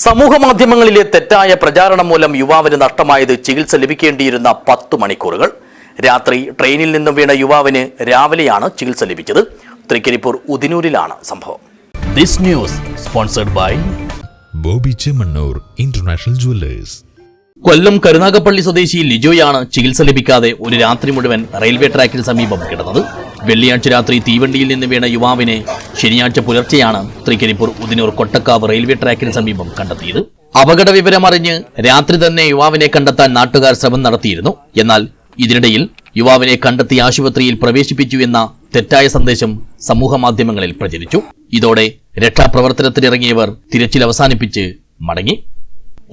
സമൂഹ മാധ്യമങ്ങളിലെ തെറ്റായ പ്രചാരണം മൂലം യുവാവിന് നഷ്ടമായത് ചികിത്സ ലഭിക്കേണ്ടിയിരുന്ന പത്തു മണിക്കൂറുകൾ. രാത്രി ട്രെയിനിൽ നിന്നും വീണ യുവാവിന് രാവിലെയാണ് ചികിത്സ ലഭിച്ചത്. തൃക്കരിപ്പൂർ ഉദിനൂരിലാണ് സംഭവം. This news sponsored by Bobby Chemmanur international jewellers. Kollam Karunagappally സ്വദേശി ലിജോയാണ് ചികിത്സ ലഭിക്കാതെ ഒരു രാത്രി മുഴുവൻ റെയിൽവേ ട്രാക്കിന് സമീപം കിടന്നത്. വെള്ളിയാഴ്ച രാത്രി തീവണ്ടിയിൽ നിന്ന് വീണ യുവാവിനെ ശനിയാഴ്ച പുലർച്ചെയാണ് തൃക്കരിപ്പൂർ ഉദിനൂർ കൊട്ടക്കാവ് റെയിൽവേ ട്രാക്കിന് സമീപം കണ്ടെത്തിയത്. അപകട വിവരം അറിഞ്ഞ് രാത്രി തന്നെ യുവാവിനെ കണ്ടെത്താൻ നാട്ടുകാർ ശ്രമം നടത്തിയിരുന്നു. എന്നാൽ ഇതിനിടയിൽ യുവാവിനെ കണ്ടെത്തി ആശുപത്രിയിൽ പ്രവേശിപ്പിച്ചു എന്ന തെറ്റായ സന്ദേശം സമൂഹ മാധ്യമങ്ങളിൽ പ്രചരിച്ചു. ഇതോടെ രക്ഷാപ്രവർത്തനത്തിനിറങ്ങിയവർ തിരച്ചിൽ അവസാനിപ്പിച്ച് മടങ്ങി.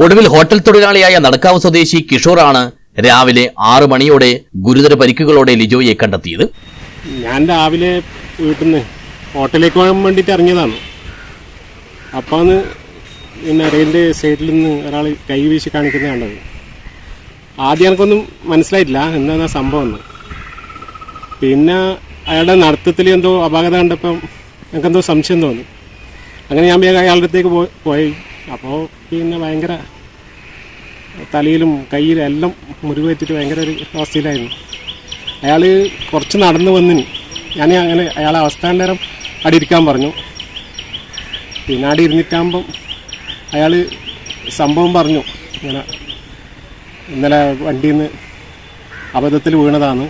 ഒടുവിൽ ഹോട്ടൽ തൊഴിലാളിയായ നടക്കാവ് സ്വദേശി കിഷോറാണ് രാവിലെ ആറു മണിയോടെ ഗുരുതര പരിക്കുകളോടെ ലിജോയെ കണ്ടെത്തിയത്. ഞാൻ രാവിലെ വീട്ടിൽ നിന്ന് ഹോട്ടലിലേക്ക് പോകാൻ വേണ്ടിയിട്ട് ഇറങ്ങിയതാണ്. അപ്പാന്ന് പിന്നെ റെയിൽവേ സൈഡിൽ നിന്ന് ഒരാൾ കൈ വീശി കാണിക്കുന്ന കണ്ടത് ആദ്യം എനിക്കൊന്നും മനസ്സിലായിട്ടില്ല എന്താണ് സംഭവം എന്ന്. പിന്നെ അയാളുടെ നടത്തത്തിൽ എന്തോ അപാകത കണ്ടപ്പം എനിക്കെന്തോ സംശയം തോന്നി. അങ്ങനെ ഞാൻ വേഗം അയാളുടെ അടുത്തേക്ക് പോയി അപ്പോൾ പിന്നെ ഭയങ്കര തലയിലും കയ്യിലും എല്ലാം മുറിവേറ്റിട്ട് ഭയങ്കര ഒരു അവസ്ഥയിലായിരുന്നു. അയാൾ കുറച്ച് നടന്നു വന്നിന്. ഞാൻ അങ്ങനെ അയാളെ അവസ്ഥാന്തരം അവിടെ ഇരിക്കാൻ പറഞ്ഞു. പിന്നെ അവിടെ ഇരുന്നിട്ടാകുമ്പം അയാൾ സംഭവം പറഞ്ഞു. ഇങ്ങനെ ഇന്നലെ വണ്ടിയിൽ നിന്ന് അബദ്ധത്തിൽ വീണതാണ്.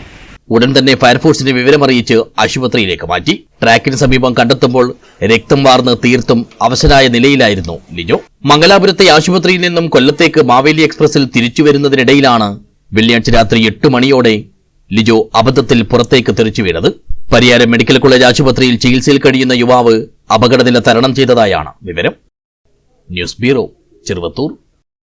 ഉടൻ തന്നെ ഫയർഫോഴ്സിനെ വിവരമറിയിച്ച് ആശുപത്രിയിലേക്ക് മാറ്റി. ട്രാക്കിന് സമീപം കണ്ടെത്തുമ്പോൾ രക്തം വാർന്ന് തീർത്തും അവശനായ നിലയിലായിരുന്നു ലിജോ. മംഗലാപുരത്തെ ആശുപത്രിയിൽ നിന്നും കൊല്ലത്തേക്ക് മാവേലി എക്സ്പ്രസിൽ തിരിച്ചു വരുന്നതിനിടയിലാണ് വെള്ളിയാഴ്ച രാത്രി എട്ട് മണിയോടെ ലിജോ അബദ്ധത്തിൽ പുറത്തേക്ക് തെറിച്ചു വീണത്. പരിയാരം മെഡിക്കൽ കോളേജ് ആശുപത്രിയിൽ ചികിത്സയിൽ കഴിയുന്ന യുവാവ് അപകടനില തരണം ചെയ്തതായാണ് വിവരം. News bureau Cheruvathur.